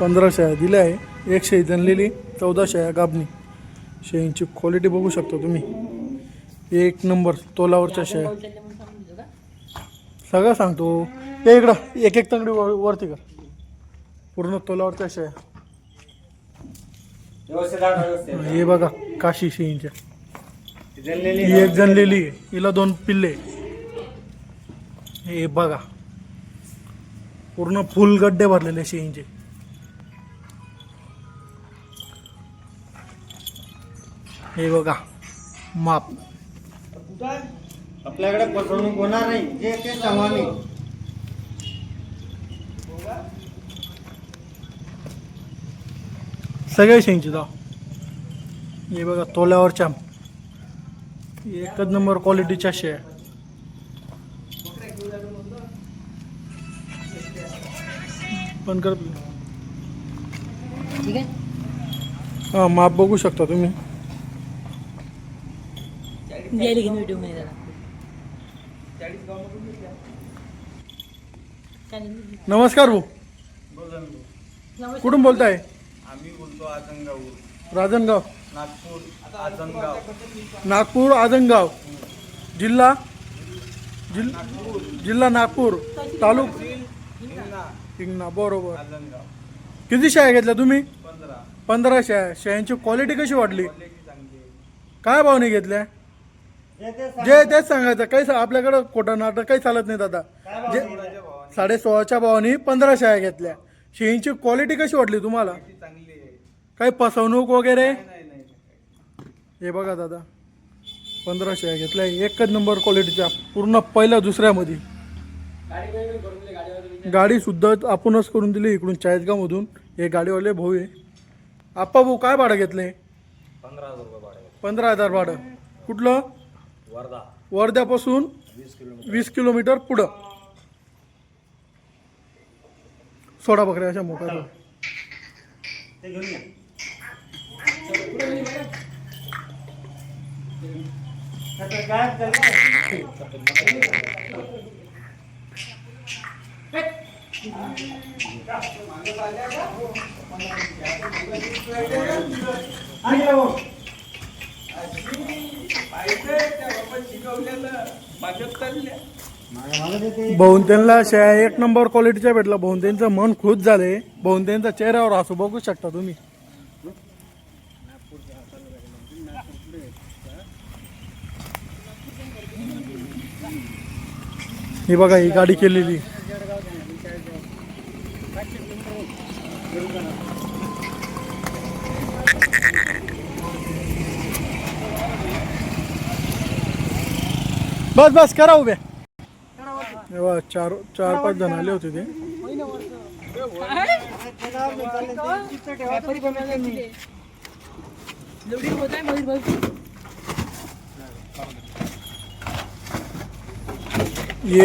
पंधरा शेळ्या दिल्या आहे. एक शाई दणलेली चौदा शेळ्या गाबणी शेळींची क्वालिटी बघू शकता तुम्ही. एक नंबर तोलावरच्या शेळ्या सगळं सांगतो. ते इकडं एक एक तंगडी वर वरती कर. पूर्ण तोलावरच्या शेळ्या हे बघा काशी शेळींच्या ही एक जणलेली आहे हिला दोन पिल्ले. हे बघा. पूर्ण फुल गड्डे भरलेले शेळींचे हे बघा माप. आपल्याकडे फसवणूक होणार नाही. जे ते आम्ही सगळे शेंगचे जाव हे बघा तोल्यावरच्या. एकच नंबर क्वालिटीच्या शेळ्या. पण कर ठीक आहे. हा माप बघू शकता तुम्ही. गेली घेऊन व्हिडिओमध्ये जरा नमस्कार भाऊ. कुठून बोलताय? आम्ही बोलतो आजंगाव राजनगाव. नागपूर आजंगाव. नागपूर आजनगाव जिल्हा? जिल जिल्हा नागपूर. तालुक? हिंगणा. बरोबर. किती शाळा घेतल्या तुम्ही? पंधरा. शाळा. शाळांची क्वालिटी कशी वाटली काय भावने घेतल्या? जे तेच सांगायचं काही सा- आपल्याकडं खोटं नाटक काही चालत नाही दादा. जे साडे सोळाच्या भावानी? पंधरा शाळा घेतल्या. शेळींची क्वालिटी कशी वाटली तुम्हाला? काही फसवणूक वगैरे? नाही नाही हे बघा दादा. पंधरा शेळ्या घेतल्या. एकच नंबर क्वालिटीच्या पूर्ण पहिल्या दुसऱ्यामध्ये. गाडी सुद्धा आपणच करून दिली इकडून चाळीसगावमधून. हे गाडीवाले भाऊ आहे. आप्पा भाऊ काय भाडं घेतले. पंधरा हजार भाडं. कुठलं? वर्धा. वर्ध्यापासून वीस किलोमीटर. वीस किलोमीटर पुढं. सोडा बकऱ्या अशा मोठ्या ते घेऊन या. भाऊन बहुतेनला शेळ्या एक नंबर क्वालिटीच्या भेटला. बहुतेनचं मन खुश झाले भाऊन चेहऱ्यावर हसू बघू शकता तुम्ही. ही बघा ही गाडी केलेली. बस बस करा उभ्या तेव्हा चार चार पाच जण आले होते ते.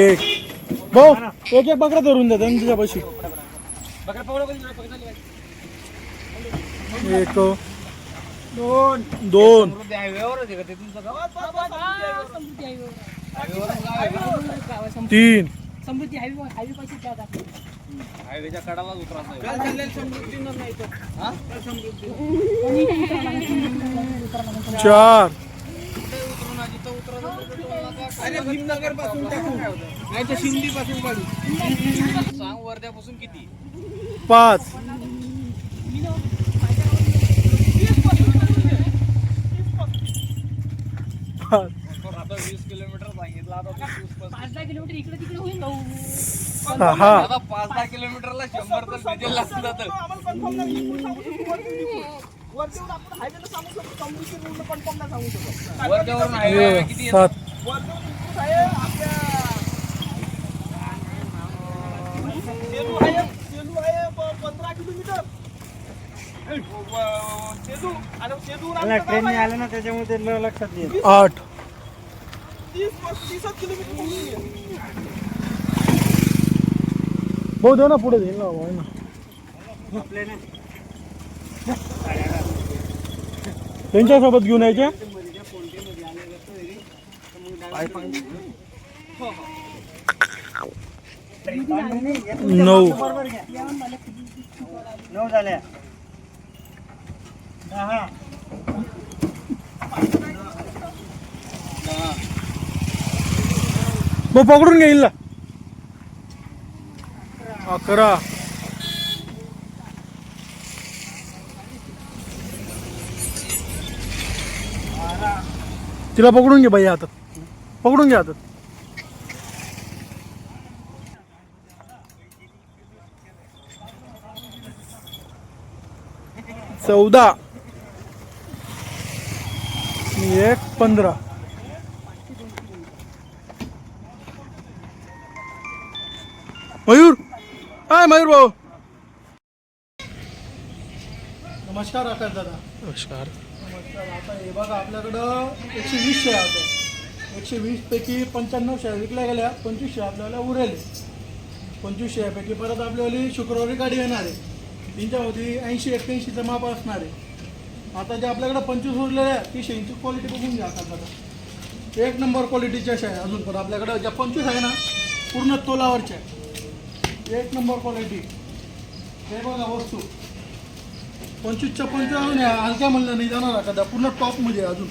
एक भाऊ एक एक बकरा धरून द्या त्यांच्या पाशी एक दोन. दोन तीन. समृद्धी हायवे हायवे पाशी त्या दाखव. चार. अरे भीमनगरपासून टाकू नाही तर शिंदी पासून काढू. सांग वर्ध्यापासून किती? पाच. पाच. आता वीस किलोमीटर सांगितलं आता पाच दहा किलोमीटर इकडे तिकडे होईल भाऊ आता पाच दहा किलोमीटरला शंभर तर डिझेल लागतं तर वरच्यावरून हायवे किती येतं? सात. ट्रेनने आलं ना त्याच्यामुळे ते लक्षात येईल. आठ. भाऊ दे ना पुढे दे ना भाऊ, ना. त्यांच्यासोबत घेऊन यायचे? नऊ. नऊ झाल्या. मग पकडून घेईल ना अकरा तिला पकडून घे बाई हातात पकडून घे हातात चौदा. एक पंधरा. हाय मयूर भाऊ? नमस्कार आकाश दादा. नमस्कार. नमस्कार. आता हे बघा आपल्याकडं एकशे वीस शेळ्या होत्या. एकशे वीस पैकी पंच्याण्णव शेळ्या विकल्या गेल्या पंचवीस शेळ्या आपल्याला उरेल. पंचवीस शेळ्यापैकी परत आपल्यावाली शुक्रवारी गाडी येणार आहे. त्यांच्यामध्ये ऐंशी एक्क्याऐंशीचं माप असणार आहे. आता जे आपल्याकडं पंचवीस उरलेल्या आहे ती शेळींची क्वालिटी बघून घ्या आता दादा. एक नंबर क्वालिटीच्या शेळ्या अजून पण आपल्याकडं ज्या पंचवीस आहे ना पूर्ण तोलावरच्या आहे. एक नंबर क्वालिटी हे बघा वस्तू. पंचवीसच्या पंचवीस अजून आहे. हलक्या म्हणलं नाही जाणार एखादा. पूर्ण टॉपमध्ये आहे अजून.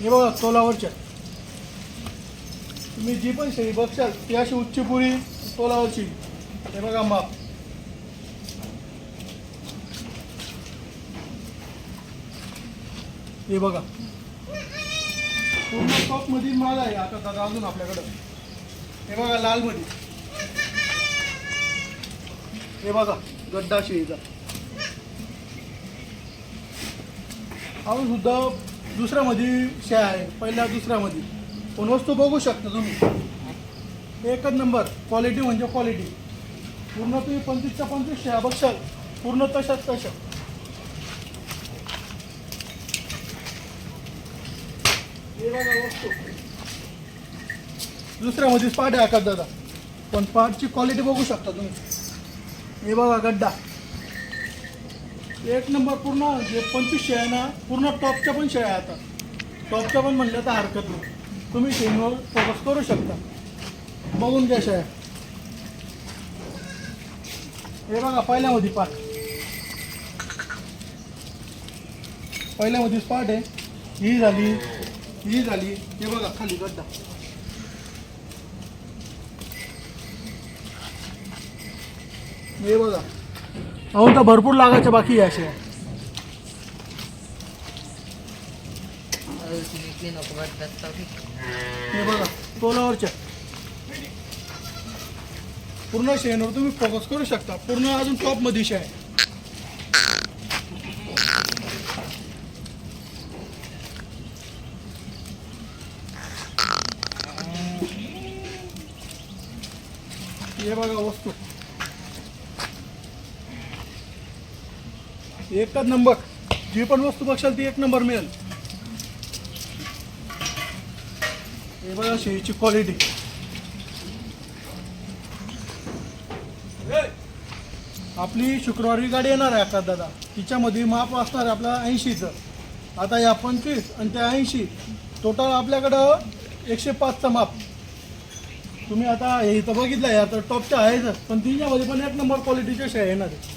हे बघा तोलावरच्या. तुम्ही जी पण सही बघशाल ती अशी उच्च पुरी तोलावरची. हे बघा माप. हे बघा. पूर्ण टॉपमध्ये माल आहे. आता दादा अजून आपल्याकडं. हे बघा लाल मधी हे बघा गड्डा शेळीचा. अजून सुद्धा दुसऱ्यामध्ये शेळ्या आहे पहिल्या दुसऱ्यामध्ये. पण वस्तू बघू शकता तुम्ही. एकच नंबर क्वालिटी म्हणजे क्वालिटी पूर्ण तुम्ही पंचवीसच्या पंचवीस शेळ्या बघशाल. पूर्ण तशाच तशा. हे बघा वस्तू. दुसऱ्यामध्येच पाठ आहे आकाश दादा. पण पाठची क्वालिटी बघू शकता तुम्ही. हे बघा गड्डा. एक नंबर पूर्ण जे पंचवीस शेळ्या आहे ना पूर्ण टॉपच्या पण शेळ्या आता. टॉपच्या पण म्हणलं तर हरकत नाही. तुम्ही शेणवर फोकस करू शकता. बघून घ्या शेळ्या हे बघा पहिल्यामध्ये पाठ. पहिल्यामध्येच पाठ आहे. ही झाली ही झाली हे बघा खाली गड्डा. हे बघा. अहो तर भरपूर लागायच्या बाकी आहे असे. हे बघा तोलावरच्या पूर्ण शेणवर तुम्ही फोकस करू शकता. पूर्ण अजून टॉपमध्ये शे आहे. हे बघा वस्तू. एकच नंबर. जी पण वस्तू बघशाल ती एक नंबर मिळेल. हे बघा शेळीची क्वालिटी आपली शुक्रवारी गाडी येणार आहे आता दादा. तिच्यामध्ये माप असणार आहे आपला ऐंशीचं. आता या पंचवीस आणि त्या ऐंशी. टोटल आपल्याकडं एकशे पाचचं माप. तुम्ही आता हे इथं बघितलं आहे आता टॉपच्या आहेच पण तिच्यामध्ये पण एक नंबर क्वालिटीच्या शेळ्या येणार आहे